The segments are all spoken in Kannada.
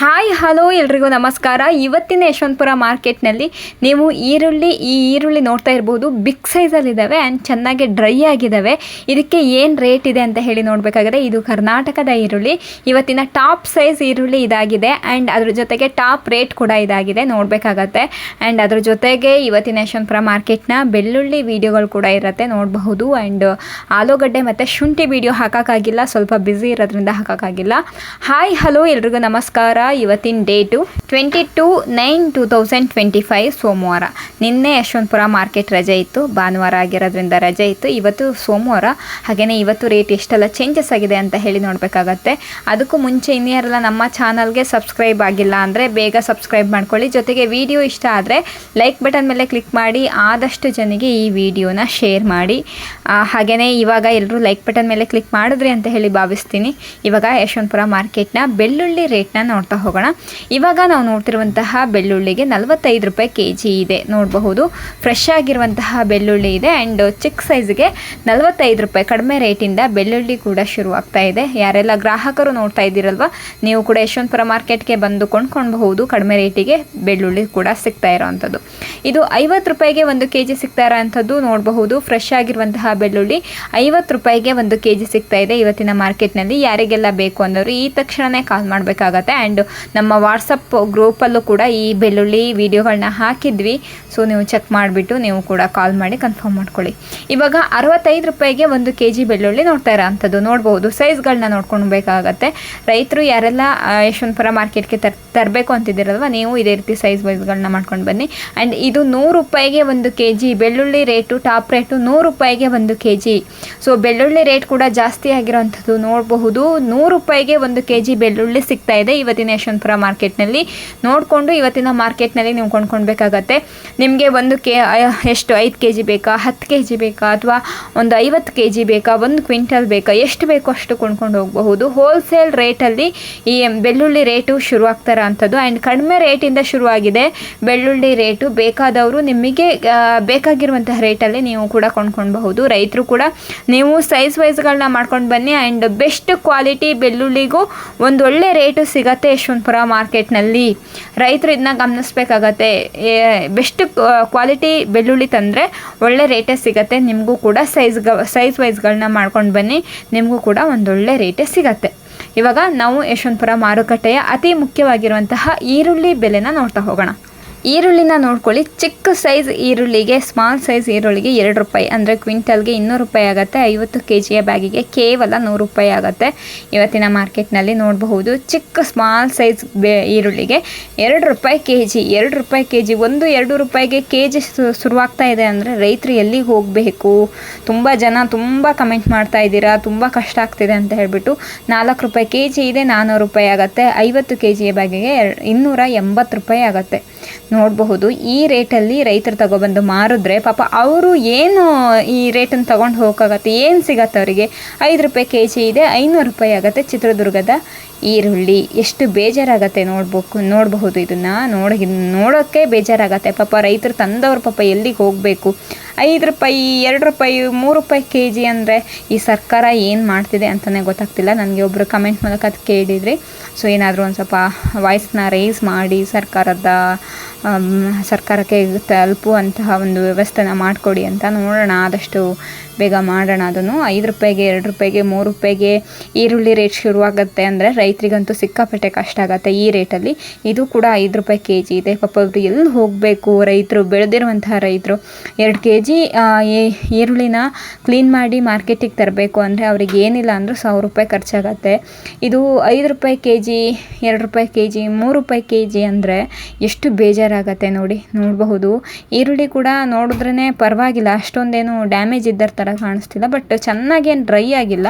ಹಾಯ್, ಹಲೋ ಎಲ್ರಿಗೂ ನಮಸ್ಕಾರ. ಇವತ್ತಿನ ಯಶವಂತಪುರ ಮಾರ್ಕೆಟ್ನಲ್ಲಿ ನೀವು ಈರುಳ್ಳಿ, ಈ ಈರುಳ್ಳಿ ನೋಡ್ತಾ ಇರ್ಬೋದು. ಬಿಗ್ ಸೈಜಲ್ಲಿದ್ದಾವೆ ಆ್ಯಂಡ್ ಚೆನ್ನಾಗಿ ಡ್ರೈ ಆಗಿದ್ದಾವೆ. ಇದಕ್ಕೆ ಏನು ರೇಟ್ ಇದೆ ಅಂತ ಹೇಳಿ ನೋಡಬೇಕಾಗಿದೆ. ಇದು ಕರ್ನಾಟಕದ ಈರುಳ್ಳಿ. ಇವತ್ತಿನ ಟಾಪ್ ಸೈಜ್ ಈರುಳ್ಳಿ ಇದಾಗಿದೆ ಆ್ಯಂಡ್ ಅದ್ರ ಜೊತೆಗೆ ಟಾಪ್ ರೇಟ್ ಕೂಡ ಇದಾಗಿದೆ ನೋಡಬೇಕಾಗತ್ತೆ. ಆ್ಯಂಡ್ ಅದ್ರ ಜೊತೆಗೆ ಇವತ್ತಿನ ಯಶವಂತಪುರ ಮಾರ್ಕೆಟ್ನ ಬೆಳ್ಳುಳ್ಳಿ ವಿಡಿಯೋಗಳು ಕೂಡ ಇರುತ್ತೆ ನೋಡಬಹುದು. ಆ್ಯಂಡ್ ಆಲೂಗಡ್ಡೆ ಮತ್ತು ಶುಂಠಿ ವಿಡಿಯೋ ಹಾಕೋಕ್ಕಾಗಿಲ್ಲ. ಸ್ವಲ್ಪ ಬ್ಯುಸಿ ಇರೋದ್ರಿಂದ ಹಾಕೋಕ್ಕಾಗಿಲ್ಲ. ಹಾಯ್, ಹಲೋ ಎಲ್ರಿಗೂ ನಮಸ್ಕಾರ. ಇವತ್ತಿನ date twenty two nine two thousand twenty five ಸೋಮವಾರ. ನಿನ್ನೆ ಯಶವಂತಪುರ ಮಾರ್ಕೆಟ್ ರಜೆ ಇತ್ತು. ಭಾನುವಾರ ಆಗಿರೋದ್ರಿಂದ ರಜೆ ಇತ್ತು. ಇವತ್ತು ಸೋಮವಾರ. ಹಾಗೆಯೇ ಇವತ್ತು ರೇಟ್ ಎಷ್ಟೆಲ್ಲ ಚೇಂಜಸ್ ಆಗಿದೆ ಅಂತ ಹೇಳಿ ನೋಡಬೇಕಾಗತ್ತೆ. ಅದಕ್ಕೂ ಮುಂಚೆ ಇನ್ನೇರೆಲ್ಲ ನಮ್ಮ ಚಾನಲ್ಗೆ ಸಬ್ಸ್ಕ್ರೈಬ್ ಆಗಿಲ್ಲ ಅಂದರೆ ಬೇಗ ಸಬ್ಸ್ಕ್ರೈಬ್ ಮಾಡ್ಕೊಳ್ಳಿ. ಜೊತೆಗೆ ವಿಡಿಯೋ ಇಷ್ಟ ಆದರೆ ಲೈಕ್ ಬಟನ್ ಮೇಲೆ ಕ್ಲಿಕ್ ಮಾಡಿ, ಆದಷ್ಟು ಜನರಿಗೆ ಈ ವಿಡಿಯೋನ ಶೇರ್ ಮಾಡಿ. ಹಾಗೆಯೇ ಇವಾಗ ಎಲ್ಲರೂ ಲೈಕ್ ಬಟನ್ ಮೇಲೆ ಕ್ಲಿಕ್ ಮಾಡಿದ್ರಿ ಅಂತ ಹೇಳಿ ಭಾವಿಸ್ತೀನಿ. ಇವಾಗ ಯಶವಂತಪುರ ಮಾರ್ಕೆಟ್ನ ಬೆಳ್ಳುಳ್ಳಿ ರೇಟ್ನ ನೋಡ್ತಾ ಹೋಗೋಣ. ಇವಾಗ ನಾವು ನೋಡ್ತಿರುವಂತಹ ಬೆಳ್ಳುಳ್ಳಿಗೆ ನಲವತ್ತೈದು ರೂಪಾಯಿ ಕೆ ಜಿ ಇದೆ. ನೋಡಬಹುದು. ಫ್ರೆಶ್ ಆಗಿರುವಂತಹ ಬೆಳ್ಳುಳ್ಳಿ ಇದೆ ಆ್ಯಂಡ್ ಚಿಕ್ಕ ಸೈಜ್ಗೆ ನಲವತ್ತೈದು ರೂಪಾಯಿ. ಕಡಿಮೆ ರೇಟಿಂದ ಬೆಳ್ಳುಳ್ಳಿ ಕೂಡ ಶುರುವಾಗ್ತಾ ಇದೆ. ಯಾರೆಲ್ಲ ಗ್ರಾಹಕರು ನೋಡ್ತಾ ಇದ್ದೀರಲ್ವ, ನೀವು ಕೂಡ ಯಶವಂತಪುರ ಮಾರ್ಕೆಟ್ಗೆ ಬಂದು ಕೊಂಡ್ಕೊಳ್ಬಹುದು. ಕಡಿಮೆ ರೇಟಿಗೆ ಬೆಳ್ಳುಳ್ಳಿ ಕೂಡ ಸಿಗ್ತಾ ಇರೋವಂಥದ್ದು. ಇದು ಐವತ್ತು ರೂಪಾಯಿಗೆ ಒಂದು ಕೆ ಜಿ ಸಿಗ್ತಾ ಇರೋವಂಥದ್ದು. ನೋಡಬಹುದು. ಫ್ರೆಶ್ ಆಗಿರುವಂತಹ ಬೆಳ್ಳುಳ್ಳಿ ಐವತ್ತು ರೂಪಾಯಿಗೆ ಒಂದು ಕೆ ಜಿ ಸಿಗ್ತಾ ಇದೆ ಇವತ್ತಿನ ಮಾರ್ಕೆಟ್ನಲ್ಲಿ ಯಾರಿಗೆಲ್ಲ ಬೇಕು ಅನ್ನೋರು ಈ ತಕ್ಷಣವೇ ಕಾಲ್ ಮಾಡಬೇಕಾಗತ್ತೆ. ಆ್ಯಂಡ್ ನಮ್ಮ ವಾಟ್ಸಪ್ ಗ್ರೂಪಲ್ಲೂ ಕೂಡ ಈ ಬೆಳ್ಳುಳ್ಳಿ ವಿಡಿಯೋಗಳನ್ನ ಹಾಕಿದ್ವಿ. ಸೊ ನೀವು ಚೆಕ್ ಮಾಡಿಬಿಟ್ಟು ನೀವು ಕೂಡ ಕಾಲ್ ಮಾಡಿ ಕನ್ಫರ್ಮ್ ಮಾಡ್ಕೊಳ್ಳಿ. ಇವಾಗ ಅರವತ್ತೈದು ರೂಪಾಯಿಗೆ ಒಂದು ಕೆ ಜಿ ಬೆಳ್ಳುಳ್ಳಿ ನೋಡ್ತಾ ಇರೋ ಅಂಥದ್ದು ನೋಡ್ಬೋದು. ಸೈಜ್ಗಳನ್ನ ನೋಡ್ಕೊಳ್ಬೇಕಾಗತ್ತೆ ರೈತರು ಯಾರೆಲ್ಲ ಯಶವಂತಪುರ ಮಾರ್ಕೆಟ್ಗೆ ತರ್, ತರಬೇಕು ಅಂತಿದ್ದೀರಲ್ವ, ನೀವು ಇದೇ ರೀತಿ ಸೈಜ್ ವೈಸ್ಗಳನ್ನ ಮಾಡ್ಕೊಂಡು ಬನ್ನಿ. ಆ್ಯಂಡ್ ಇದು ನೂರು ರೂಪಾಯಿಗೆ ಒಂದು ಕೆ ಜಿ ಬೆಳ್ಳುಳ್ಳಿ ರೇಟು ಟಾಪ್ ರೇಟು ನೂರು ರೂಪಾಯಿಗೆ ಒಂದು ಕೆ ಜಿ ಸೊ ಬೆಳ್ಳುಳ್ಳಿ ರೇಟ್ ಕೂಡ ಜಾಸ್ತಿ ಆಗಿರೋವಂಥದ್ದು ನೋಡಬಹುದು. ನೂರು ರೂಪಾಯಿಗೆ ಒಂದು ಕೆ ಜಿ ಬೆಳ್ಳುಳ್ಳಿ ಸಿಗ್ತಾ ಇದೆ ಇವತ್ತಿನ ಯಶವಂತಪುರ ಮಾರ್ಕೆಟ್ನಲ್ಲಿ ನೋಡಿಕೊಂಡು ಇವತ್ತಿನ ಮಾರ್ಕೆಟ್ನಲ್ಲಿ ನೀವು ಕೊಂಡ್ಕೊಳ್ಬೇಕಾಗತ್ತೆ. ನಿಮಗೆ ಒಂದು ಕೆ ಎಷ್ಟು ಐದು ಕೆ ಜಿ ಬೇಕಾ, ಹತ್ತು ಕೆ ಜಿ ಬೇಕಾ, ಅಥವಾ ಒಂದು ಐವತ್ತು ಕೆ ಜಿ ಬೇಕಾ, ಒಂದು ಕ್ವಿಂಟಲ್ ಬೇಕಾ, ಎಷ್ಟು ಬೇಕೋ ಅಷ್ಟು ಕೊಂಡ್ಕೊಂಡು ಹೋಗಬಹುದು. ಹೋಲ್ಸೇಲ್ ರೇಟಲ್ಲಿ ಈ ಬೆಳ್ಳುಳ್ಳಿ ರೇಟು ಶುರುವಾಗ್ತಾ ಅಂಥದ್ದು. ಆ್ಯಂಡ್ ಕಡಿಮೆ ರೇಟಿಂದ ಶುರುವಾಗಿದೆ ಬೆಳ್ಳುಳ್ಳಿ ರೇಟು ಬೇಕಾದವರು ನಿಮಗೆ ಬೇಕಾಗಿರುವಂತಹ ರೇಟಲ್ಲಿ ನೀವು ಕೂಡ ಕೊಂಡ್ಕೊಳ್ಬಹುದು. ರೈತರು ಕೂಡ ನೀವು ಸೈಜ್ ವೈಸ್ಗಳನ್ನ ಮಾಡ್ಕೊಂಡು ಬನ್ನಿ. ಆ್ಯಂಡ್ ಬೆಸ್ಟ್ ಕ್ವಾಲಿಟಿ ಬೆಳ್ಳುಳ್ಳಿಗೂ ಒಂದೊಳ್ಳೆ ರೇಟು ಸಿಗತ್ತೆ. ಯಶವಂತಪುರ ಮಾರ್ಕೆಟ್ನಲ್ಲಿ ರೈತರು ಇದನ್ನ ಗಮನಿಸ್ಬೇಕಾಗತ್ತೆ. ಬೆಸ್ಟ್ ಕ್ವಾಲಿಟಿ ಬೆಳ್ಳುಳ್ಳಿ ತಂದರೆ ಒಳ್ಳೆ ರೇಟೇ ಸಿಗತ್ತೆ. ನಿಮಗೂ ಕೂಡ ಸೈಜ್ ಸೈಜ್ ವೈಸ್ಗಳನ್ನ ಮಾಡ್ಕೊಂಡು ಬನ್ನಿ. ನಿಮಗೂ ಕೂಡ ಒಂದೊಳ್ಳೆ ರೇಟೇ ಸಿಗತ್ತೆ. ಇವಾಗ ನಾವು ಯಶವಂತಪುರ ಮಾರುಕಟ್ಟೆಯ ಅತಿ ಮುಖ್ಯವಾಗಿರುವಂತಹ ಈರುಳ್ಳಿ ಬೆಲೆನ ನೋಡ್ತಾ ಹೋಗೋಣ. ಈರುಳ್ಳಿನ ನೋಡ್ಕೊಳ್ಳಿ. ಚಿಕ್ಕ ಸೈಜ್ ಈರುಳ್ಳಿಗೆ ಸ್ಮಾಲ್ ಸೈಜ್ ಈರುಳ್ಳಿಗೆ ಎರಡು ರೂಪಾಯಿ. ಅಂದರೆ ಕ್ವಿಂಟಲ್ಗೆ ಇನ್ನೂರು ರೂಪಾಯಿ ಆಗುತ್ತೆ. ಐವತ್ತು ಕೆ ಜಿಯ ಬ್ಯಾಗಿಗೆ ಕೇವಲ ನೂರು ರೂಪಾಯಿ ಆಗುತ್ತೆ. ಇವತ್ತಿನ ಮಾರ್ಕೆಟ್ನಲ್ಲಿ ನೋಡಬಹುದು, ಚಿಕ್ಕ ಸ್ಮಾಲ್ ಸೈಜ್ ಬೇ ಈರುಳ್ಳಿಗೆ ಎರಡು ರೂಪಾಯಿ ಕೆ ಜಿ ಎರಡು ರೂಪಾಯಿ ಕೆ ಜಿ ಒಂದು ಎರಡು ರೂಪಾಯಿಗೆ ಕೆ ಜಿ ಶುರುವಾಗ್ತಾ ಇದೆ ಅಂದರೆ ರೈತರು ಎಲ್ಲಿಗೆ ಹೋಗಬೇಕು? ತುಂಬ ಜನ ತುಂಬ ಕಮೆಂಟ್ ಮಾಡ್ತಾ ಇದ್ದೀರಾ, ತುಂಬ ಕಷ್ಟ ಆಗ್ತಿದೆ ಅಂತ ಹೇಳಿಬಿಟ್ಟು ನಾಲ್ಕು ರೂಪಾಯಿ ಕೆ ಜಿ ಇದೆ ನಾನ್ನೂರು ರೂಪಾಯಿ ಆಗುತ್ತೆ. ಐವತ್ತು ಕೆ ಜಿಯ ಬ್ಯಾಗಿಗೆ ಇನ್ನೂರ ಎಂಬತ್ತು ರೂಪಾಯಿ ಆಗುತ್ತೆ. ನೋಡಬಹುದು. ಈ ರೇಟಲ್ಲಿ ರೈತರು ತಗೊಬಂದು ಮಾರಿದ್ರೆ ಪಾಪ ಅವರು ಏನು ಈ ರೇಟನ್ನು ತಗೊಂಡು ಹೋಗೋಕ್ಕಾಗತ್ತೆ ಏನು ಸಿಗತ್ತೆ ಅವರಿಗೆ? ಐದು ರೂಪಾಯಿ ಕೆ ಜಿ ಇದೆ, ಐನೂರು ರೂಪಾಯಿ ಆಗುತ್ತೆ ಚಿತ್ರದುರ್ಗದ ಈರುಳ್ಳಿ. ಎಷ್ಟು ಬೇಜಾರಾಗತ್ತೆ ನೋಡ್ಬೇಕು, ನೋಡಬಹುದು ಇದನ್ನು ನೋಡ ನೋಡೋಕ್ಕೆ ಬೇಜಾರಾಗತ್ತೆ. ಪಾಪ ರೈತರು ತಂದವರು ಪಾಪ ಎಲ್ಲಿಗೆ ಹೋಗಬೇಕು? ಐದು ರೂಪಾಯಿ, ಎರಡು ರೂಪಾಯಿ, ಮೂರು ರೂಪಾಯಿ ಕೆ ಜಿ ಅಂದರೆ ಈ ಸರ್ಕಾರ ಏನು ಮಾಡ್ತಿದೆ ಅಂತಲೇ ಗೊತ್ತಾಗ್ತಿಲ್ಲ. ನನಗೆ ಒಬ್ಬರು ಕಮೆಂಟ್ ಮೂಲಕ ಅದು ಕೇಳಿದ್ರಿ, ಸೊ ಏನಾದರೂ ಒಂದು ಸ್ವಲ್ಪ ವಾಯ್ಸ್ನ ರೇಸ್ ಮಾಡಿ ಸರ್ಕಾರದ ಸರ್ಕಾರಕ್ಕೆ ತಲುಪುವಂತಹ ಒಂದು ವ್ಯವಸ್ಥೆನ ಮಾಡಿಕೊಡಿ ಅಂತ ನೋಡೋಣ. ಆದಷ್ಟು ಬೇಗ ಮಾಡೋಣ ಅದನ್ನು. ಐದು ರೂಪಾಯಿಗೆ, ಎರಡು ರೂಪಾಯಿಗೆ, ಮೂರು ರೂಪಾಯಿಗೆ ಈರುಳ್ಳಿ ರೇಟ್ ಶುರುವಾಗುತ್ತೆ ಅಂದರೆ ರೈತರಿಗಂತೂ ಸಿಕ್ಕಾಪಟ್ಟೆ ಕಷ್ಟ ಆಗುತ್ತೆ ಈ ರೇಟಲ್ಲಿ. ಇದು ಕೂಡ ಐದು ರೂಪಾಯಿ ಕೆ ಜಿ ಇದೆ. ಪಾಪ ಅವರು ಎಲ್ಲಿ ಹೋಗಬೇಕು? ರೈತರು, ಬೆಳೆದಿರುವಂತಹ ರೈತರು ಎರಡು ಕೆ ಜಿ ಈರುಳ್ಳಿನ ಕ್ಲೀನ್ ಮಾಡಿ ಮಾರ್ಕೆಟಿಗೆ ತರಬೇಕು ಅಂದರೆ ಅವ್ರಿಗೆ ಏನಿಲ್ಲ ಅಂದರೂ ಸಾವಿರ ರೂಪಾಯಿ ಖರ್ಚಾಗತ್ತೆ. ಇದು ಐದು ರೂಪಾಯಿ ಕೆ ಜಿ ಎರಡು ರೂಪಾಯಿ ಕೆ ಜಿ ಮೂರು ರೂಪಾಯಿ ಕೆ ಜಿ ಅಂದರೆ ಎಷ್ಟು ಬೇಜಾರಾಗತ್ತೆ ನೋಡಿ, ನೋಡಬಹುದು. ಈರುಳ್ಳಿ ಕೂಡ ನೋಡಿದ್ರೇ ಪರವಾಗಿಲ್ಲ, ಅಷ್ಟೊಂದೇನು ಡ್ಯಾಮೇಜ್ ಇದ್ದರ ಥರ ಕಾಣಿಸ್ತಿಲ್ಲ ಬಟ್ ಚೆನ್ನಾಗೇನು ಡ್ರೈ ಆಗಿಲ್ಲ.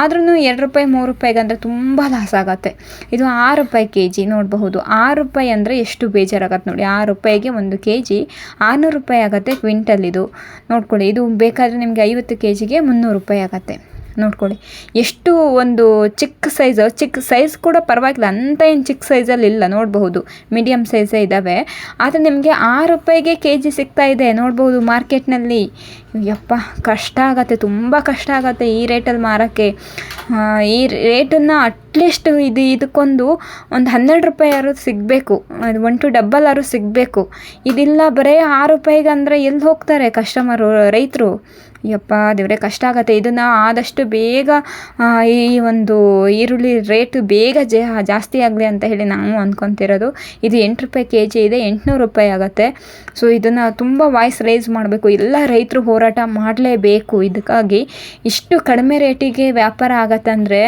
ಆದ್ರೂ ಎರಡು ರೂಪಾಯಿ, ಮೂರು ರೂಪಾಯಿಗೆ ಅಂದರೆ ತುಂಬ ಲಾಸ್ ಆಗುತ್ತೆ. ಇದು ಆರು ರೂಪಾಯಿ ಕೆ ಜಿ ನೋಡಬಹುದು. ಆರು ರೂಪಾಯಿ ಅಂದರೆ ಎಷ್ಟು ಬೇಜಾರಾಗತ್ತೆ ನೋಡಿ, ಆರು ರೂಪಾಯಿಗೆ ಒಂದು ಕೆ ಜಿ ಆರುನೂರು ರೂಪಾಯಿ ಆಗುತ್ತೆ ಕ್ವಿಂಟಲ್ ಇದು. ನೋಡ್ಕೊಳ್ಳಿ, ಇದು ಬೇಕಾದರೆ ನಿಮಗೆ ಐವತ್ತು ಕೆ ಜಿಗೆ ಮುನ್ನೂರು ರೂಪಾಯಿ ಆಗುತ್ತೆ. ನೋಡ್ಕೊಳ್ಳಿ. ಎಷ್ಟು ಒಂದು ಚಿಕ್ಕ ಸೈಜ್ ಚಿಕ್ಕ ಸೈಜ್ ಕೂಡ ಪರವಾಗಿಲ್ಲ, ಅಂತ ಏನು ಚಿಕ್ಕ ಸೈಜಲ್ಲಿ ಇಲ್ಲ, ನೋಡಬಹುದು. ಮೀಡಿಯಮ್ ಸೈಜೇ ಇದ್ದಾವೆ ಆದರೆ ನಿಮಗೆ ಆರು ರೂಪಾಯಿಗೆ ಕೆ ಜಿ ಸಿಗ್ತಾ ಇದೆ ನೋಡ್ಬೋದು ಮಾರ್ಕೆಟ್ನಲ್ಲಿ ಯಪ್ಪ, ಕಷ್ಟ ಆಗತ್ತೆ, ತುಂಬ ಕಷ್ಟ ಆಗತ್ತೆ ಈ ರೇಟಲ್ಲಿ ಮಾರೋಕ್ಕೆ. ಈ ರೇಟನ್ನು ಅಟ್ಲೀಸ್ಟ್ ಇದು ಇದಕ್ಕೊಂದು ಒಂದು ಹನ್ನೆರಡು ರೂಪಾಯಿ ಯಾರು ಸಿಗಬೇಕು. ಒನ್ ಟು ಡಬ್ಬಲ್ ಆರು ಸಿಗಬೇಕು. ಇದಿಲ್ಲ ಬರೀ ಆರು ರೂಪಾಯಿಗೆ ಅಂದರೆ ಎಲ್ಲಿ ಹೋಗ್ತಾರೆ ಕಸ್ಟಮರು ರೈತರು. ಯಪ್ಪ ದೇವರೇ, ಕಷ್ಟ ಆಗತ್ತೆ. ಇದನ್ನು ಆದಷ್ಟು ಬೇಗ ಈ ಒಂದು ಈರುಳ್ಳಿ ರೇಟ್ ಬೇಗ ಜಾಸ್ತಿ ಆಗಲಿ ಅಂತ ಹೇಳಿ ನಾವು ಅಂದ್ಕೊತಿರೋದು ಇದು ಎಂಟು ರೂಪಾಯಿ ಕೆ ಜಿ ಇದೆ, ಎಂಟುನೂರು ರೂಪಾಯಿ ಆಗುತ್ತೆ. ಸೊ ಇದನ್ನು ತುಂಬ ವಾಯ್ಸ್ ರೈಸ್ ಮಾಡಬೇಕು. ಎಲ್ಲ ರೈತರು ಹೋರಾಟ ಮಾಡಲೇಬೇಕು. ಇದಕ್ಕಾಗಿ ಇಷ್ಟು ಕಡಿಮೆ ರೇಟಿಗೆ ವ್ಯಾಪಾರ ಆಗತ್ತಂದರೆ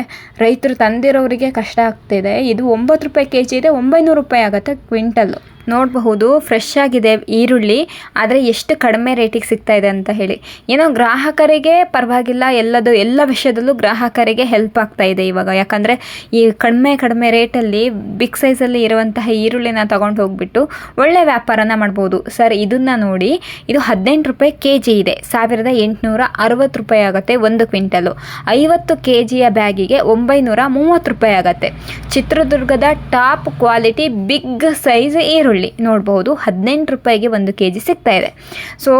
ರೈತರು ತಂದಿರೋರಿಗೆ ಕಷ್ಟ ಆಗ್ತಿದೆ. ಇದು ಒಂಬತ್ತು ರೂಪಾಯಿ ಕೆ ಜಿ ಇದೆ, ಒಂಬೈನೂರು ರೂಪಾಯಿ ಆಗುತ್ತೆ ಕ್ವಿಂಟಲ್ಲು. ನೋಡಬಹುದು ಫ್ರೆಶ್ ಆಗಿದೆ ಈರುಳ್ಳಿ, ಆದರೆ ಎಷ್ಟು ಕಡಿಮೆ ರೇಟಿಗೆ ಸಿಗ್ತಾ ಇದೆ ಅಂತ ಹೇಳಿ. ಏನೋ ಗ್ರಾಹಕರಿಗೆ ಪರವಾಗಿಲ್ಲ, ಎಲ್ಲದು, ಎಲ್ಲ ವಿಷಯದಲ್ಲೂ ಗ್ರಾಹಕರಿಗೆ ಹೆಲ್ಪ್ ಆಗ್ತಾ ಇದೆ ಇವಾಗ. ಯಾಕಂದರೆ ಈ ಕಡಿಮೆ ಕಡಿಮೆ ರೇಟಲ್ಲಿ ಬಿಗ್ ಸೈಜಲ್ಲಿ ಇರುವಂತಹ ಈರುಳ್ಳಿನ ತಗೊಂಡು ಹೋಗ್ಬಿಟ್ಟು ಒಳ್ಳೆ ವ್ಯಾಪಾರನ ಮಾಡ್ಬೋದು ಸರ್, ಇದನ್ನು ನೋಡಿ, ಇದು ಹದಿನೆಂಟು ರೂಪಾಯಿ ಕೆ ಜಿ ಇದೆ. ಸಾವಿರದ ಎಂಟುನೂರ ಅರವತ್ತು ರೂಪಾಯಿ ಆಗುತ್ತೆ ಒಂದು ಕ್ವಿಂಟಲು. ಐವತ್ತು ಕೆ ಜಿಯ ಬ್ಯಾಗಿಗೆ ಒಂಬೈನೂರ ಮೂವತ್ತು ರೂಪಾಯಿ ಆಗುತ್ತೆ. ಚಿತ್ರದುರ್ಗದ ಟಾಪ್ ಕ್ವಾಲಿಟಿ ಬಿಗ್ ಸೈಜ್ ಈರುಳ್ಳಿ. ನೋಡಬಹುದು ಹದಿನೆಂಟು ರೂಪಾಯಿಗೆ ಒಂದು ಕೆ ಜಿ ಸಿಗ್ತಾ ಇದೆ. ಸೊ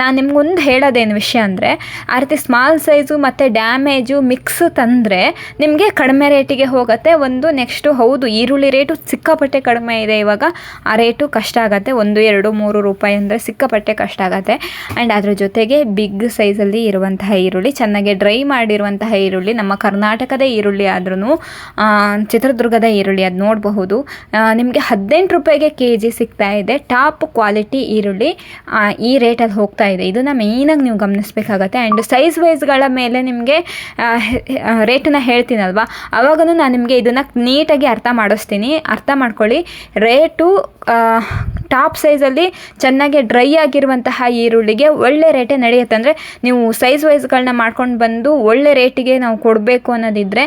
ನಾನು ನಿಮ್ಗೊಂದು ಹೇಳೋದೇನು ವಿಷಯ ಅಂದರೆ, ಆ ರೀತಿ ಸ್ಮಾಲ್ ಸೈಜು ಮತ್ತು ಡ್ಯಾಮೇಜು ಮಿಕ್ಸ್ ತಂದರೆ, ನಿಮಗೆ ಕಡಿಮೆ ರೇಟಿಗೆ ಹೋಗುತ್ತೆ. ಒಂದು ನೆಕ್ಸ್ಟು ಹೌದು, ಈರುಳ್ಳಿ ರೇಟು ಸಿಕ್ಕಾಪಟ್ಟೆ ಕಡಿಮೆ ಇದೆ ಇವಾಗ. ಆ ರೇಟು ಕಷ್ಟ ಆಗುತ್ತೆ. ಒಂದು, ಎರಡು, ಮೂರು ರೂಪಾಯಿ ಅಂದರೆ ಸಿಕ್ಕಾಪಟ್ಟೆ ಕಷ್ಟ ಆಗುತ್ತೆ. ಆ್ಯಂಡ್ ಅದರ ಜೊತೆಗೆ ಬಿಗ್ ಸೈಜಲ್ಲಿ ಇರುವಂತಹ ಈರುಳ್ಳಿ, ಚೆನ್ನಾಗಿ ಡ್ರೈ ಮಾಡಿರುವಂತಹ ಈರುಳ್ಳಿ, ನಮ್ಮ ಕರ್ನಾಟಕದ ಈರುಳ್ಳಿ ಆದ್ರೂ ಚಿತ್ರದುರ್ಗದ ಈರುಳ್ಳಿ ಅದು ನೋಡಬಹುದು. ನಿಮಗೆ ಹದಿನೆಂಟು ರೂಪಾಯಿಗೆ ಕೆ ಜಿ ಸಿಗ್ತಾ ಇದೆ. ಟಾಪ್ ಕ್ವಾಲಿಟಿ ಈರುಳ್ಳಿ ಈ ರೇಟಲ್ಲಿ ಹೋಗ್ತಾ ಇದೆ. ಇದನ್ನು ಮೇಯ್ನಾಗಿ ನೀವು ಗಮನಿಸಬೇಕಾಗತ್ತೆ. ಆ್ಯಂಡ್ ಸೈಜ್ ವೈಸ್ಗಳ ಮೇಲೆ ನಿಮಗೆ ರೇಟನ್ನು ಹೇಳ್ತೀನಲ್ವಾ? ಅವಾಗೂ ನಾನು ನಿಮಗೆ ಇದನ್ನು ನೀಟಾಗಿ ಅರ್ಥ ಮಾಡಿಸ್ತೀನಿ. ಅರ್ಥ ಮಾಡ್ಕೊಳ್ಳಿ. ರೇಟು ಟಾಪ್ ಸೈಜಲ್ಲಿ ಚೆನ್ನಾಗಿ ಡ್ರೈ ಆಗಿರುವಂತಹ ಈರುಳ್ಳಿಗೆ ಒಳ್ಳೆ ರೇಟೇ ನಡೆಯುತ್ತೆ. ಅಂದರೆ ನೀವು ಸೈಜ್ ವೈಸ್ಗಳನ್ನ ಮಾಡ್ಕೊಂಡು ಬಂದು ಒಳ್ಳೆ ರೇಟಿಗೆ ನಾವು ಕೊಡಬೇಕು ಅನ್ನೋದಿದ್ದರೆ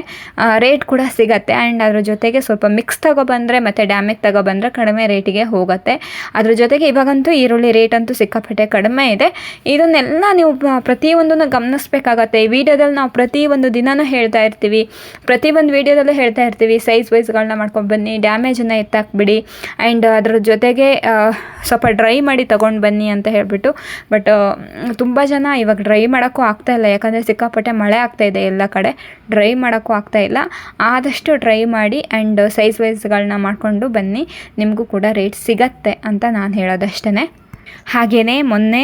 ರೇಟ್ ಕೂಡ ಸಿಗತ್ತೆ. ಆ್ಯಂಡ್ ಅದ್ರ ಜೊತೆಗೆ ಸ್ವಲ್ಪ ಮಿಕ್ಸ್ ತಗೊಬಂದರೆ ಮತ್ತು ಡ್ಯಾಮೇಜ್ ತಗೊಬಂದರೆ ಕಡಿಮೆ ರೇಟಿಗೆ ಹೋಗುತ್ತೆ. ಅದ್ರ ಜೊತೆಗೆ ಇವಾಗಂತೂ ಈರುಳ್ಳಿ ರೇಟ್ ಅಂತೂ ಸಿಕ್ಕಾಪಟ್ಟೆ ಕಡಿಮೆ ಇದೆ. ಇದನ್ನೆಲ್ಲ ನೀವು ಪ್ರತಿಯೊಂದನ್ನು ಗಮನಿಸಬೇಕಾಗತ್ತೆ. ಈ ವಿಡಿಯೋದಲ್ಲಿ ನಾವು ಪ್ರತಿ ಒಂದು ದಿನನೂ ಹೇಳ್ತಾ ಇರ್ತೀವಿ. ಪ್ರತಿ ಒಂದು ವಿಡಿಯೋದಲ್ಲೂ ಹೇಳ್ತಾ ಇರ್ತೀವಿ ಸೈಜ್ ವೈಸ್ಗಳನ್ನ ಮಾಡ್ಕೊಂಡು ಬನ್ನಿ ಡ್ಯಾಮೇಜನ್ನು ಎತ್ತಾಕ್ಬಿಡಿ. ಆ್ಯಂಡ್ ಅದ್ರ ಜೊತೆಗೆ ಸ್ವಲ್ಪ ಡ್ರೈ ಮಾಡಿ ತೊಗೊಂಡು ಬನ್ನಿ ಅಂತ ಹೇಳಿಬಿಟ್ಟು. ಬಟ್ ತುಂಬ ಜನ ಇವಾಗ ಡ್ರೈ ಮಾಡೋಕ್ಕೂ ಆಗ್ತಾ ಇಲ್ಲ. ಯಾಕಂದರೆ ಸಿಕ್ಕಾಪಟ್ಟೆ ಮಳೆ ಆಗ್ತಾ ಇದೆ ಎಲ್ಲ ಕಡೆ. ಡ್ರೈ ಮಾಡೋಕ್ಕೂ ಆಗ್ತಾ ಇಲ್ಲ. ಆದಷ್ಟು ಡ್ರೈ ಮಾಡಿ ಆ್ಯಂಡ್ ಸೈಜ್ ವೈಸ್ಗಳನ್ನ ಮಾಡಿಕೊಂಡು ಬನ್ನಿ. ನಿಮಗೂ ಕೂಡ ರೇಟ್ ಸಿಗತ್ತೆ ಅಂತ ನಾನು ಹೇಳೋದಷ್ಟೇ ಹಾಗೆಯೇ ಮೊನ್ನೆ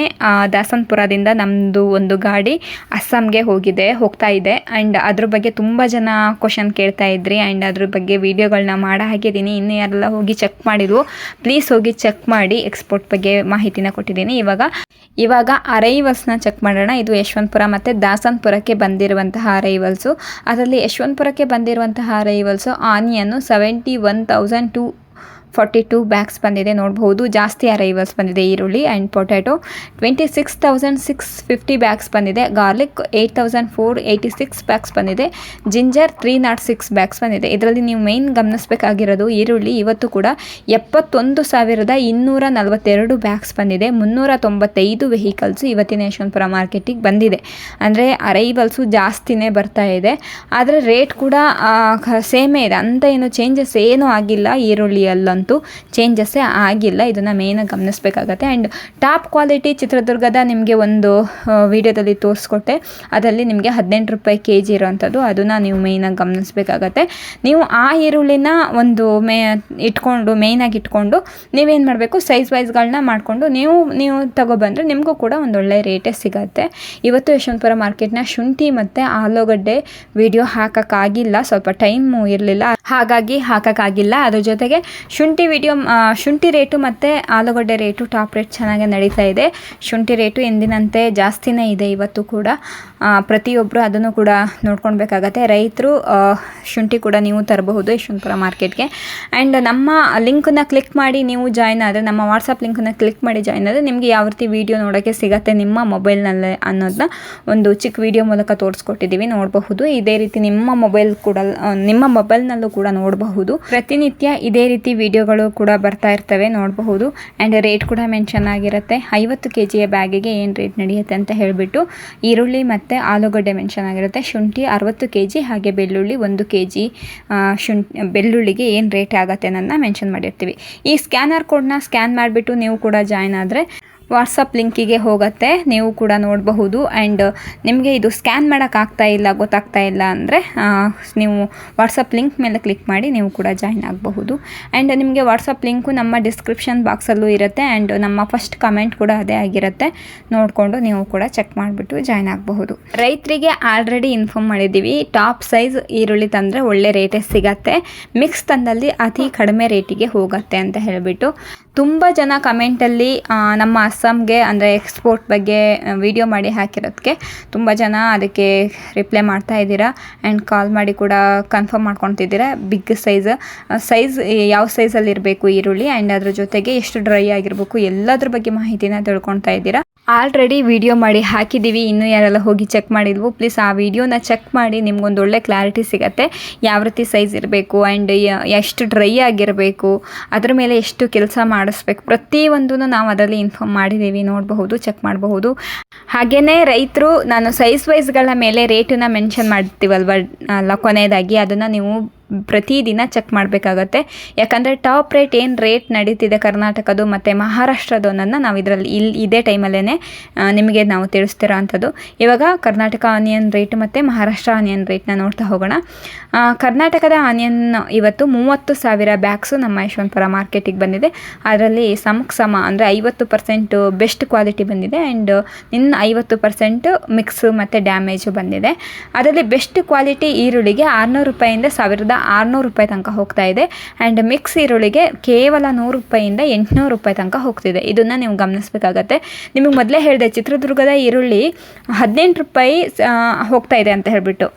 ದಾಸನ್ಪುರದಿಂದ ನಮ್ಮದು ಒಂದು ಗಾಡಿ ಅಸ್ಸಾಂಗೆ ಹೋಗಿದೆ, ಹೋಗ್ತಾ ಇದೆ. ಆ್ಯಂಡ್ ಅದ್ರ ಬಗ್ಗೆ ತುಂಬ ಜನ ಕ್ವಶನ್ ಕೇಳ್ತಾ ಇದ್ರಿ. ಆ್ಯಂಡ್ ಅದ್ರ ಬಗ್ಗೆ ವೀಡಿಯೋಗಳನ್ನ ಮಾಡೋ ಹಾಕಿದ್ದೀನಿ ಇನ್ನು ಯಾರೆಲ್ಲ ಹೋಗಿ ಚೆಕ್ ಮಾಡಿದ್ರು ಪ್ಲೀಸ್ ಹೋಗಿ ಚೆಕ್ ಮಾಡಿ ಎಕ್ಸ್ಪೋರ್ಟ್ ಬಗ್ಗೆ ಮಾಹಿತಿನ ಕೊಟ್ಟಿದ್ದೀನಿ ಇವಾಗ ಇವಾಗ ಅರೈವಲ್ಸ್ನ ಚೆಕ್ ಮಾಡೋಣ. ಇದು ಯಶವಂತಪುರ ಮತ್ತು ದಾಸನ್ಪುರಕ್ಕೆ ಬಂದಿರುವಂತಹ ಅರೈವಲ್ಸು ಅದರಲ್ಲಿ ಯಶವಂತಪುರಕ್ಕೆ ಬಂದಿರುವಂತಹ arrivals onion seventy one thousand two forty two bags ಬಂದಿದೆ ನೋಡಬಹುದು ಜಾಸ್ತಿ ಅರೈವಲ್ಸ್ ಬಂದಿದೆ ಈರುಳ್ಳಿ and potato twenty six thousand six fifty bags ಬಂದಿದೆ. Garlic eight thousand four eighty six bags ಬಂದಿದೆ. Ginger three nought six bags ಬಂದಿದೆ. ಇದರಲ್ಲಿ ನೀವು ಮೈನ್ ಗಮನಿಸಬೇಕಾಗಿರೋದು ಈರುಳ್ಳಿ. ಇವತ್ತು ಕೂಡ ಎಪ್ಪತ್ತೊಂದು ಸಾವಿರದ ಇನ್ನೂರ ನಲವತ್ತೆರಡು ಬ್ಯಾಗ್ಸ್ ಬಂದಿದೆ. ಮುನ್ನೂರ ತೊಂಬತ್ತೈದು ವೆಹಿಕಲ್ಸು ಇವತ್ತಿನ ಯಶವಂತಪುರ ಮಾರ್ಕೆಟಿಗೆ ಬಂದಿದೆ. ಅಂದರೆ ಅರೈವಲ್ಸು ಜಾಸ್ತಿನೇ ಬರ್ತಾ ಇದೆ. ಆದರೆ ರೇಟ್ ಕೂಡ ಸೇಮೇ ಇದೆ. ಅಂತ ಏನು ಚೇಂಜಸ್ ಏನೂ ಆಗಿಲ್ಲ ಈರುಳ್ಳಿಯಲ್ಲಂತೂ. ಚೇಂಜಸ್ಸೇ ಆಗಿಲ್ಲ. ಇದನ್ನು ಮೇಯ್ನಾಗಿ ಗಮನಿಸಬೇಕಾಗತ್ತೆ. ಆ್ಯಂಡ್ ಟಾಪ್ ಕ್ವಾಲಿಟಿ ಚಿತ್ರದುರ್ಗದ ನಿಮಗೆ ಒಂದು ವಿಡಿಯೋದಲ್ಲಿ ತೋರಿಸ್ಕೊಟ್ಟೆ. ಅದರಲ್ಲಿ ನಿಮಗೆ ಹದಿನೆಂಟು ರೂಪಾಯಿ ಕೆ ಜಿ ಇರೋವಂಥದ್ದು ಅದನ್ನು ನೀವು ಮೇಯ್ನಾಗಿ ಗಮನಿಸಬೇಕಾಗತ್ತೆ. ನೀವು ಆ ಈರುಳ್ಳಿನ ಒಂದು ಮೇ, ಇಟ್ಕೊಂಡು ಮೇಯ್ನಾಗಿ ಇಟ್ಕೊಂಡು ನೀವೇನು ಮಾಡಬೇಕು? ಸೈಜ್ ವೈಸ್ಗಳನ್ನ ಮಾಡಿಕೊಂಡು ನೀವು ನೀವು ತಗೊಬಂದರೆ ನಿಮಗೂ ಕೂಡ ಒಂದು ಒಳ್ಳೆ ರೇಟೇ ಸಿಗತ್ತೆ. ಇವತ್ತು ಯಶವಂತಪುರ ಮಾರ್ಕೆಟ್ನ ಶುಂಠಿ ಮತ್ತು ಆಲೂಗಡ್ಡೆ ವಿಡಿಯೋ ಹಾಕೋಕ್ಕಾಗಿಲ್ಲ. ಸ್ವಲ್ಪ ಟೈಮು ಇರಲಿಲ್ಲ. ಹಾಗಾಗಿ ಹಾಕೋಕ್ಕಾಗಿಲ್ಲ. ಅದ್ರ ಜೊತೆಗೆ ಶುಂಠಿ ವಿಡಿಯೋ ಶುಂಠಿ ರೇಟು ಮತ್ತು ಆಲೂಗಡ್ಡೆ ರೇಟು ಟಾಪ್ ರೇಟ್ ಚೆನ್ನಾಗಿ ನಡೀತಾ ಇದೆ. ಶುಂಠಿ ರೇಟು ಎಂದಿನಂತೆ ಜಾಸ್ತಿನೇ ಇದೆ ಇವತ್ತು ಕೂಡ. ಪ್ರತಿಯೊಬ್ಬರು ಅದನ್ನು ಕೂಡ ನೋಡ್ಕೊಳ್ಬೇಕಾಗತ್ತೆ. ರೈತರು ಶುಂಠಿ ಕೂಡ ನೀವು ತರಬಹುದು ಯಶವಂತಪುರ ಮಾರ್ಕೆಟ್ಗೆ. ಆ್ಯಂಡ್ ನಮ್ಮ ಲಿಂಕನ್ನು ಕ್ಲಿಕ್ ಮಾಡಿ ನೀವು ಜಾಯ್ನ್ ಆದರೆ, ನಮ್ಮ ವಾಟ್ಸಪ್ ಲಿಂಕನ್ನು ಕ್ಲಿಕ್ ಮಾಡಿ ಜಾಯ್ನ್ ಆದರೆ ನಿಮಗೆ ಯಾವ ರೀತಿ ವೀಡಿಯೋ ನೋಡೋಕ್ಕೆ ಸಿಗತ್ತೆ ನಿಮ್ಮ ಮೊಬೈಲ್ನಲ್ಲೇ ಅನ್ನೋದನ್ನ ಒಂದು ಚಿಕ್ಕ ವಿಡಿಯೋ ಮೂಲಕ ತೋರಿಸ್ಕೊಟ್ಟಿದ್ದೀವಿ. ನೋಡಬಹುದು. ಇದೇ ರೀತಿ ನಿಮ್ಮ ಮೊಬೈಲ್ ಕೂಡ ನಿಮ್ಮ ಮೊಬೈಲ್ನಲ್ಲೂ ಕೂಡ ನೋಡಬಹುದು. ಪ್ರತಿನಿತ್ಯ ಇದೇ ರೀತಿ ವಿಡಿಯೋ ವಿಡಿಯೋಗಳು ಕೂಡ ಬರ್ತಾ ಇರ್ತವೆ, ನೋಡಬಹುದು. ಆ್ಯಂಡ್ ರೇಟ್ ಕೂಡ ಮೆನ್ಷನ್ ಆಗಿರುತ್ತೆ. ಐವತ್ತು ಕೆ ಜಿಯ ಬ್ಯಾಗಿಗೆ ಏನು ರೇಟ್ ನಡೆಯುತ್ತೆ ಅಂತ ಹೇಳಿಬಿಟ್ಟು, ಈರುಳ್ಳಿ ಮತ್ತು ಆಲೂಗಡ್ಡೆ ಮೆನ್ಷನ್ ಆಗಿರುತ್ತೆ. ಶುಂಠಿ ಅರವತ್ತು ಕೆ ಜಿ ಹಾಗೆ ಬೆಳ್ಳುಳ್ಳಿ ಒಂದು ಕೆ ಜಿ ಶುಂಠಿ, ಬೆಳ್ಳುಳ್ಳಿಗೆ ಏನು ರೇಟ್ ಆಗುತ್ತೆ ಅನ್ನೋದನ್ನ ಮೆನ್ಷನ್ ಮಾಡಿರ್ತೀವಿ. ಈ ಸ್ಕ್ಯಾನರ್ ಕೋಡ್ನ ಸ್ಕ್ಯಾನ್ ಮಾಡಿಬಿಟ್ಟು ನೀವು ಕೂಡ ಜಾಯ್ನ್ ಆದರೆ ವಾಟ್ಸಪ್ ಲಿಂಕಿಗೆ ಹೋಗುತ್ತೆ, ನೀವು ಕೂಡ ನೋಡಬಹುದು. ಆ್ಯಂಡ್ ನಿಮಗೆ ಇದು ಸ್ಕ್ಯಾನ್ ಮಾಡೋಕ್ಕಾಗ್ತಾ ಇಲ್ಲ, ಗೊತ್ತಾಗ್ತಾ ಇಲ್ಲ ಅಂದರೆ ನೀವು ವಾಟ್ಸಪ್ ಲಿಂಕ್ ಮೇಲೆ ಕ್ಲಿಕ್ ಮಾಡಿ ನೀವು ಕೂಡ ಜಾಯ್ನ್ ಆಗಬಹುದು. ಆ್ಯಂಡ್ ನಿಮಗೆ ವಾಟ್ಸಪ್ ಲಿಂಕು ನಮ್ಮ ಡಿಸ್ಕ್ರಿಪ್ಷನ್ ಬಾಕ್ಸಲ್ಲೂ ಇರುತ್ತೆ ಆ್ಯಂಡ್ ನಮ್ಮ ಫಸ್ಟ್ ಕಮೆಂಟ್ ಕೂಡ ಅದೇ ಆಗಿರುತ್ತೆ. ನೋಡಿಕೊಂಡು ನೀವು ಕೂಡ ಚೆಕ್ ಮಾಡಿಬಿಟ್ಟು ಜಾಯ್ನ್ ಆಗಬಹುದು. ರೈತರಿಗೆ ಆಲ್ರೆಡಿ ಇನ್ಫಾರ್ಮ್ ಮಾಡಿದ್ದೀವಿ ಟಾಪ್ ಸೈಜ್ ಈರುಳ್ಳಿ ತಂದರೆ ಒಳ್ಳೆ ರೇಟೇ ಸಿಗತ್ತೆ ಮಿಕ್ಸ್ ತಂದಲ್ಲಿ ಅತಿ ಕಡಿಮೆ ರೇಟಿಗೆ ಹೋಗುತ್ತೆ ಅಂತ ಹೇಳಿಬಿಟ್ಟು. ತುಂಬ ಜನ ಕಮೆಂಟಲ್ಲಿ ನಮ್ಮ ಅಸ್ಸಾಂಗೆ ಅಂದರೆ ಎಕ್ಸ್ಪೋರ್ಟ್ ಬಗ್ಗೆ ವಿಡಿಯೋ ಮಾಡಿ ಹಾಕಿರೋದಕ್ಕೆ ತುಂಬ ಜನ ಅದಕ್ಕೆ ರಿಪ್ಲೈ ಮಾಡ್ತಾ ಇದ್ದೀರಾ ಆ್ಯಂಡ್ ಕಾಲ್ ಮಾಡಿ ಕೂಡ ಕನ್ಫರ್ಮ್ ಮಾಡ್ಕೊತಿದ್ದೀರಾ ಬಿಗ್ ಸೈಜ್ ಸೈಜ್ ಯಾವ ಸೈಜಲ್ಲಿ ಇರಬೇಕು ಈರುಳ್ಳಿ ಆ್ಯಂಡ್ ಅದ್ರ ಜೊತೆಗೆ ಎಷ್ಟು ಡ್ರೈ ಆಗಿರಬೇಕು ಎಲ್ಲದ್ರ ಬಗ್ಗೆ ಮಾಹಿತಿನ ತಿಳ್ಕೊಳ್ತಾ ಇದ್ದೀರಾ. ಆಲ್ರೆಡಿ ವಿಡಿಯೋ ಮಾಡಿ ಹಾಕಿದ್ದೀವಿ. ಇನ್ನೂ ಯಾರೆಲ್ಲ ಹೋಗಿ ಚೆಕ್ ಮಾಡಿದ್ವು ಪ್ಲೀಸ್ ಆ ವಿಡಿಯೋನ ಚೆಕ್ ಮಾಡಿ. ನಿಮ್ಗೊಂದು ಒಳ್ಳೆ ಕ್ಲಾರಿಟಿ ಸಿಗುತ್ತೆ. ಯಾವ ರೀತಿ ಸೈಜ್ ಇರಬೇಕು ಆ್ಯಂಡ್ ಎಷ್ಟು ಡ್ರೈ ಆಗಿರಬೇಕು, ಅದ್ರ ಮೇಲೆ ಎಷ್ಟು ಕೆಲಸ ಮಾಡಿಸ್ಬೇಕು ಪ್ರತಿಯೊಂದೂ ನಾವು ಅದರಲ್ಲಿ ಇನ್ಫಾರ್ಮ್ ಮಾಡಿದ್ದೀವಿ. ನೋಡಬಹುದು ಚೆಕ್ ಮಾಡಬಹುದು. ಹಾಗೆಯೇ ರೈತರು, ನಾನು ಸೈಜ್ ವೈಸ್ಗಳ ಮೇಲೆ ರೇಟನ್ನು ಮೆನ್ಷನ್ ಮಾಡ್ತೀವಲ್ವ, ಅಲ್ಲ ಕೊನೆಯದಾಗಿ, ಅದನ್ನು ನೀವು ಪ್ರತಿದಿನ ಚೆಕ್ ಮಾಡಬೇಕಾಗತ್ತೆ. ಯಾಕಂದರೆ ಟಾಪ್ ರೇಟ್ ಏನು ರೇಟ್ ನಡೀತಿದೆ ಕರ್ನಾಟಕದ್ದು ಮತ್ತು ಮಹಾರಾಷ್ಟ್ರದ್ದು ಅನ್ನೋದನ್ನ ನಾವು ಇದರಲ್ಲಿ ಇಲ್ಲಿ ಇದೇ ಟೈಮಲ್ಲೇ ನಿಮಗೆ ನಾವು ತಿಳಿಸ್ತಿರೋ ಅಂಥದ್ದು ಇವಾಗ ಕರ್ನಾಟಕ ಆನಿಯನ್ ರೇಟ್ ಮತ್ತು ಮಹಾರಾಷ್ಟ್ರ ಆನಿಯನ್ ರೇಟ್ನ ನೋಡ್ತಾ ಹೋಗೋಣ. ಕರ್ನಾಟಕದ ಆನಿಯನ್ ಇವತ್ತು ಮೂವತ್ತು ಸಾವಿರ ಬ್ಯಾಗ್ಸು ನಮ್ಮ ಯಶವಂತಪುರ ಮಾರ್ಕೆಟಿಗೆ ಬಂದಿದೆ. ಅದರಲ್ಲಿ ಸಮಕ್ ಸಮ ಅಂದರೆ ಐವತ್ತು ಪರ್ಸೆಂಟು ಬೆಸ್ಟ್ ಕ್ವಾಲಿಟಿ ಬಂದಿದೆ ಆ್ಯಂಡ್ ಇನ್ನು ಐವತ್ತು ಪರ್ಸೆಂಟು ಮಿಕ್ಸು ಮತ್ತು ಡ್ಯಾಮೇಜು ಬಂದಿದೆ. ಅದರಲ್ಲಿ ಬೆಸ್ಟ್ ಕ್ವಾಲಿಟಿ ಈರುಳ್ಳಿಗೆ ಆರುನೂರು ರೂಪಾಯಿಂದ ಸಾವಿರದ ಆರುನೂರು ರೂಪಾಯಿ ತನಕ ಹೋಗ್ತಾ ಇದೆ. ಆ್ಯಂಡ್ ಮಿಕ್ಸ್ ಈರುಳ್ಳಿಗೆ ಕೇವಲ ನೂರು ರೂಪಾಯಿಯಿಂದ ಎಂಟುನೂರು ರೂಪಾಯಿ ತನಕ ಹೋಗ್ತಿದೆ. ಇದನ್ನು ನೀವು ಗಮನಿಸಬೇಕಾಗತ್ತೆ. ನಿಮಗೆ ಮೊದಲೇ ಹೇಳಿದೆ ಚಿತ್ರದುರ್ಗದ ಈರುಳ್ಳಿ ಹದಿನೆಂಟು ರೂಪಾಯಿ ಹೋಗ್ತಾ ಇದೆ ಅಂತ ಹೇಳಿಬಿಟ್ಟು.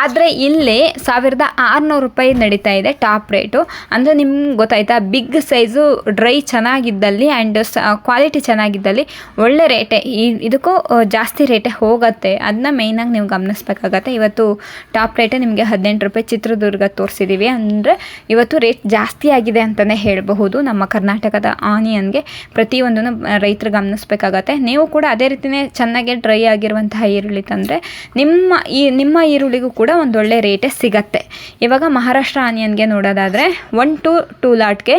ಆದರೆ ಇಲ್ಲಿ ಸಾವಿರದ ಆರುನೂರು ರೂಪಾಯಿ ನಡೀತಾ ಇದೆ ಟಾಪ್ ರೇಟು. ಅಂದರೆ ನಿಮ್ಗೆ ಗೊತ್ತಾಯ್ತಾ, ಬಿಗ್ ಸೈಜು ಡ್ರೈ ಚೆನ್ನಾಗಿದ್ದಲ್ಲಿ ಆ್ಯಂಡ್ ಸ, ಕ್ವಾಲಿಟಿ ಚೆನ್ನಾಗಿದ್ದಲ್ಲಿ ಒಳ್ಳೆ ರೇಟೆ. ಈ, ಇದಕ್ಕೂ ಜಾಸ್ತಿ ರೇಟೆ ಹೋಗುತ್ತೆ. ಅದನ್ನ ಮೇಯ್ನಾಗಿ ನೀವು ಗಮನಿಸ್ಬೇಕಾಗತ್ತೆ. ಇವತ್ತು ಟಾಪ್ ರೇಟೆ ನಿಮಗೆ ಹದಿನೆಂಟು ರೂಪಾಯಿ ಚಿತ್ರದುರ್ಗ ತೋರಿಸಿದ್ದೀವಿ ಅಂದರೆ ಇವತ್ತು ರೇಟ್ ಜಾಸ್ತಿ ಆಗಿದೆ ಅಂತಲೇ ಹೇಳಬಹುದು. ನಮ್ಮ ಕರ್ನಾಟಕದ ಆನಿಯನ್ಗೆ ಪ್ರತಿಯೊಂದನ್ನು ರೈತರು ಗಮನಿಸ್ಬೇಕಾಗತ್ತೆ. ನೀವು ಕೂಡ ಅದೇ ರೀತಿಯೇ ಚೆನ್ನಾಗಿ ಡ್ರೈ ಆಗಿರುವಂತಹ ಈರುಳ್ಳಿ ತಂದರೆ ನಿಮ್ಮ ಈ, ನಿಮ್ಮ ಈರುಳ್ಳಿಗೂ ಒಂದೊಳ್ಳೆ ರೇಟೇ ಸಿಗತ್ತೆ. ಇವಾಗ ಮಹಾರಾಷ್ಟ್ರ ಆನಿಯನ್ಗೆ ನೋಡೋದಾದರೆ ಒನ್ ಟು ಟೂ ಲಾಟ್ಗೆ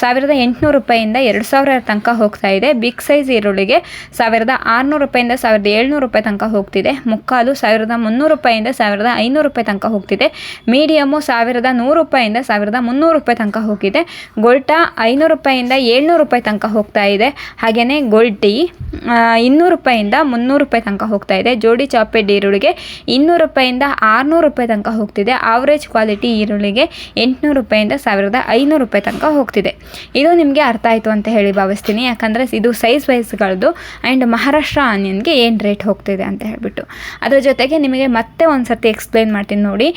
ಸಾವಿರದ ಎಂಟುನೂರು ರೂಪಾಯಿಂದ ಎರಡು ಸಾವಿರ ತನಕ ಹೋಗ್ತಾ ಇದೆ. ಬಿಗ್ ಸೈಜ್ ಈರುಳ್ಳಿಗೆ ಸಾವಿರದ ಆರುನೂರು ರೂಪಾಯಿಂದ ಸಾವಿರದ ಏಳ್ನೂರು ರೂಪಾಯಿ ತನಕ ಹೋಗ್ತಿದೆ. ಮುಕ್ಕಾಲು ಸಾವಿರದ ಮುನ್ನೂರು ರೂಪಾಯಿಂದ ಸಾವಿರದ ಐನೂರು ರೂಪಾಯಿ ತನಕ ಹೋಗ್ತಿದೆ. ಮೀಡಿಯಮು ಸಾವಿರದ ನೂರು ರೂಪಾಯಿಂದ ಸಾವಿರದ ಮುನ್ನೂರು ರೂಪಾಯಿ ತನಕ ಹೋಗಿದೆ ಗೋಲ್ಟಾ ಐನೂರು ರೂಪಾಯಿಂದ ಏಳ್ನೂರು ರೂಪಾಯಿ ತನಕ ಹೋಗ್ತಾ ಇದೆ. ಹಾಗೆಯೇ ಗೋಲ್ಟಿ ಇನ್ನೂರು ರೂಪಾಯಿಂದ ಮುನ್ನೂರು ರೂಪಾಯಿ ತನಕ ಹೋಗ್ತಾ ಇದೆ. ಜೋಡಿ ಚಾಪೆಡ್ ಈರುಳ್ಳಿಗೆ ಇನ್ನೂರು ರೂಪಾಯಿಂದ ಆರು ಆರುನೂರು ರೂಪಾಯಿ ತನಕ ಹೋಗ್ತಿದೆ. ಆವ್ರೇಜ್ ಕ್ವಾಲಿಟಿ ಈರುಳ್ಳಿಗೆ ಎಂಟುನೂರು ರೂಪಾಯಿಂದ ಸಾವಿರದ ಐನೂರು ರೂಪಾಯಿ ತನಕ ಹೋಗ್ತಿದೆ. ಇದು ನಿಮಗೆ ಅರ್ಥ ಆಯಿತು ಅಂತ ಹೇಳಿ ಭಾವಿಸ್ತೀನಿ. ಯಾಕಂದರೆ ಇದು ಸೈಜ್ ವೈಸ್ಗಳದ್ದು ಆ್ಯಂಡ್ ಮಹಾರಾಷ್ಟ್ರ ಆನಿಯನ್ಗೆ ಏನು ರೇಟ್ ಹೋಗ್ತಿದೆ ಅಂತ ಹೇಳಿಬಿಟ್ಟು. ಅದರ ಜೊತೆಗೆ ನಿಮಗೆ ಮತ್ತೆ ಒಂದು ಸರ್ತಿ ಎಕ್ಸ್ಪ್ಲೈನ್ ಮಾಡ್ತೀನಿ ನೋಡಿ.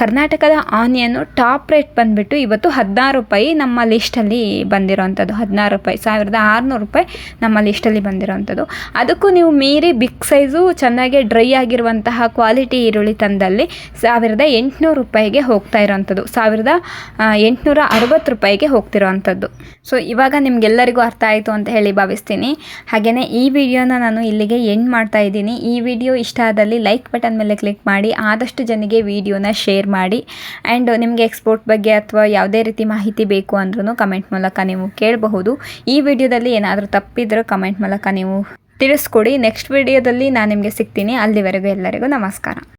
ಕರ್ನಾಟಕದ ಆನಿಯನ್ನು ಟಾಪ್ ರೇಟ್ ಬಂದುಬಿಟ್ಟು ಇವತ್ತು ಹದಿನಾರು ರೂಪಾಯಿ ನಮ್ಮ ಲಿಸ್ಟಲ್ಲಿ ಬಂದಿರೋವಂಥದ್ದು ಹದಿನಾರು ರೂಪಾಯಿ, ಸಾವಿರದ ಆರುನೂರು ರೂಪಾಯಿ ನಮ್ಮ ಲಿಸ್ಟಲ್ಲಿ ಬಂದಿರೋವಂಥದ್ದು ಅದಕ್ಕೂ ನೀವು ಮೀರಿ ಬಿಗ್ ಸೈಜು ಚೆನ್ನಾಗಿ ಡ್ರೈ ಆಗಿರುವಂತಹ ಕ್ವಾಲಿಟಿ ಈರುಳ್ಳಿ ತಂದಲ್ಲಿ ಸಾವಿರದ ಎಂಟುನೂರು ರೂಪಾಯಿಗೆ ಹೋಗ್ತಾ ಇರೋವಂಥದ್ದು ಸಾವಿರದ ಎಂಟುನೂರ ಅರವತ್ತು ರೂಪಾಯಿಗೆ ಹೋಗ್ತಿರೋವಂಥದ್ದು ಸೊ ಇವಾಗ ನಿಮಗೆಲ್ಲರಿಗೂ ಅರ್ಥ ಆಯಿತು ಅಂತ ಹೇಳಿ ಭಾವಿಸ್ತೀನಿ. ಹಾಗೆಯೇ ಈ ವಿಡಿಯೋನ ನಾನು ಇಲ್ಲಿಗೆ ಎಂಡ್ ಮಾಡ್ತಾ ಇದ್ದೀನಿ. ಈ ವಿಡಿಯೋ ಇಷ್ಟ ಆದಲ್ಲಿ ಲೈಕ್ ಬಟನ್ ಮೇಲೆ ಕ್ಲಿಕ್ ಮಾಡಿ, ಆದಷ್ಟು ಜನರಿಗೆ ವಿಡಿಯೋನ ಶೇರ್ ಮಾಡಿ. ಆ್ಯಂಡ್ ನಿಮಗೆ ಎಕ್ಸ್ಪೋರ್ಟ್ ಬಗ್ಗೆ ಅಥವಾ ಯಾವುದೇ ರೀತಿ ಮಾಹಿತಿ ಬೇಕು ಅಂದ್ರೂ ಕಮೆಂಟ್ ಮೂಲಕ ನೀವು ಕೇಳಬಹುದು. ಈ ವಿಡಿಯೋದಲ್ಲಿ ಏನಾದರೂ ತಪ್ಪಿದ್ರೂ ಕಮೆಂಟ್ ಮೂಲಕ ನೀವು ತಿಳಿಸ್ಕೊಡಿ. ನೆಕ್ಸ್ಟ್ ವಿಡಿಯೋದಲ್ಲಿ ನಾನು ನಿಮಗೆ ಸಿಗ್ತೀನಿ. ಅಲ್ಲಿವರೆಗೂ ಎಲ್ಲರಿಗೂ ನಮಸ್ಕಾರ.